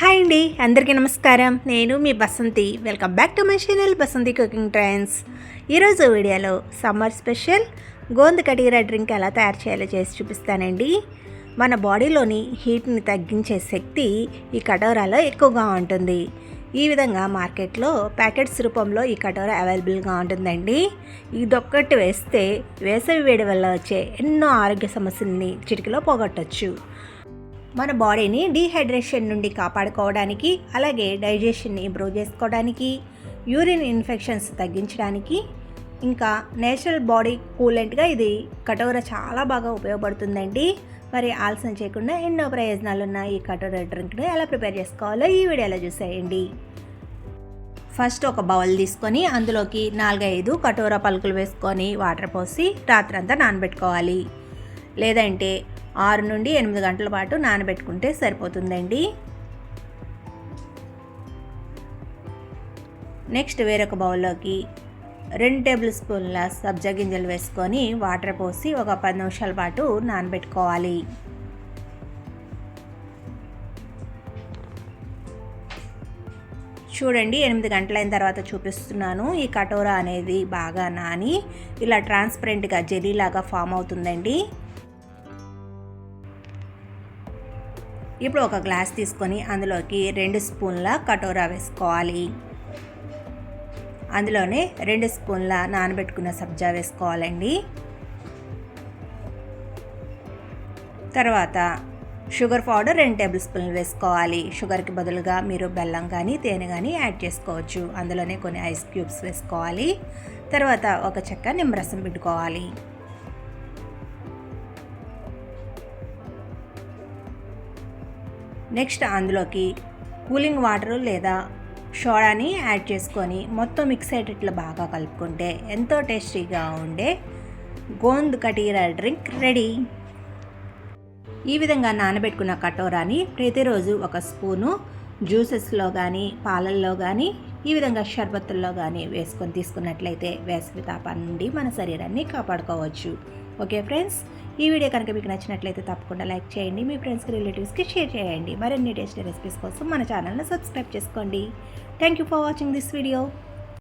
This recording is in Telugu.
హాయ్ అండి అందరికీ నమస్కారం. నేను మీ Basanti. Welcome back to my channel Basanti cooking trends ఈరోజు వీడియోలో summer special gond katira drink ఎలా తయారు చేయాలో చేసి చూపిస్తానండి. మన బాడీలోని హీట్ని తగ్గించే శక్తి ఈ కటోరాలో ఎక్కువగా ఉంటుంది. ఈ విధంగా మార్కెట్లో ప్యాకెట్స్ రూపంలో ఈ కటోర అవైలబుల్గా ఉంటుందండి. ఇదొక్కటి వేస్తే వేసవి వేడి వల్ల వచ్చే ఎన్నో ఆరోగ్య సమస్యల్ని చిటికలో పోగొట్టచ్చు. మన బాడీని డీహైడ్రేషన్ నుండి కాపాడుకోవడానికి అలాగే డైజెషన్ని ఇంప్రూవ్ చేసుకోవడానికి యూరిన్ ఇన్ఫెక్షన్స్ తగ్గించడానికి ఇంకా నేచురల్ బాడీ కూలెంట్గా ఇది కటోర చాలా బాగా ఉపయోగపడుతుందండి. మరి ఆలస్యం చేయకుండా ఎన్నో ప్రయోజనాలు ఉన్న ఈ కటోర డ్రింక్ను ఎలా ప్రిపేర్ చేసుకోవాలో ఈ వీడియోలో చూసేయండి. ఫస్ట్ ఒక బౌల్ తీసుకొని అందులోకి నాలుగైదు కటోర పలుకులు వేసుకొని వాటర్ పోసి రాత్రంతా నానబెట్టుకోవాలి. లేదంటే ఆరు నుండి ఎనిమిది గంటల పాటు నానబెట్టుకుంటే సరిపోతుందండి. నెక్స్ట్ వేరొక బౌల్లోకి రెండు టేబుల్ స్పూన్ల సబ్జా గింజలు వేసుకొని వాటర్ పోసి ఒక పది నిమిషాల పాటు నానబెట్టుకోవాలి. చూడండి ఎనిమిది గంటలైన తర్వాత చూపిస్తున్నాను. ఈ కటోరా అనేది బాగా నాని ఇలా ట్రాన్స్పరెంట్గా జెలీలాగా ఫామ్ అవుతుందండి. ఇప్పుడు ఒక గ్లాస్ తీసుకొని అందులోకి రెండు స్పూన్ల కటోరా వేసుకోవాలి. అందులోనే రెండు స్పూన్ల నానబెట్టుకున్న సబ్జా వేసుకోవాలండి. తర్వాత షుగర్ పౌడర్ రెండు టేబుల్ స్పూన్లు వేసుకోవాలి. షుగర్కి బదులుగా మీరు బెల్లం కానీ తేనె కానీ యాడ్ చేసుకోవచ్చు. అందులోనే కొన్ని ఐస్ క్యూబ్స్ వేసుకోవాలి. తర్వాత ఒక చెక్క నిమ్మరసం పెట్టుకోవాలి నెక్స్ట్ అందులోకి కూలింగ్ వాటర్ లేదా సోడాని యాడ్ చేసుకొని మొత్తం మిక్స్ అయ్యేటట్లు బాగా కలుపుకుంటే ఎంతో టేస్టీగా ఉండే గోంద్ కటీరా డ్రింక్ రెడీ. ఈ విధంగా నానబెట్టుకున్న కటోరాని ప్రతిరోజు ఒక స్పూను జ్యూసెస్లో కానీ పాలల్లో కానీ ఈ విధంగా షర్బత్తుల్లో కానీ వేసుకొని తీసుకున్నట్లయితే వేసవి తాపాన్ని నుండి మన శరీరాన్ని కాపాడుకోవచ్చు. Okay friends? ఈ వీడియో కనుక మీకు నచ్చినట్లయితే తప్పకుండా లైక్ చేయండి మీ ఫ్రెండ్స్కి రిలేటివ్స్కి షేర్ చేయండి. మరిన్ని టేస్టీ రెసిపీస్ కోసం మన ఛానల్ని సబ్స్క్రైబ్ చేసుకోండి. Thank you for watching this video.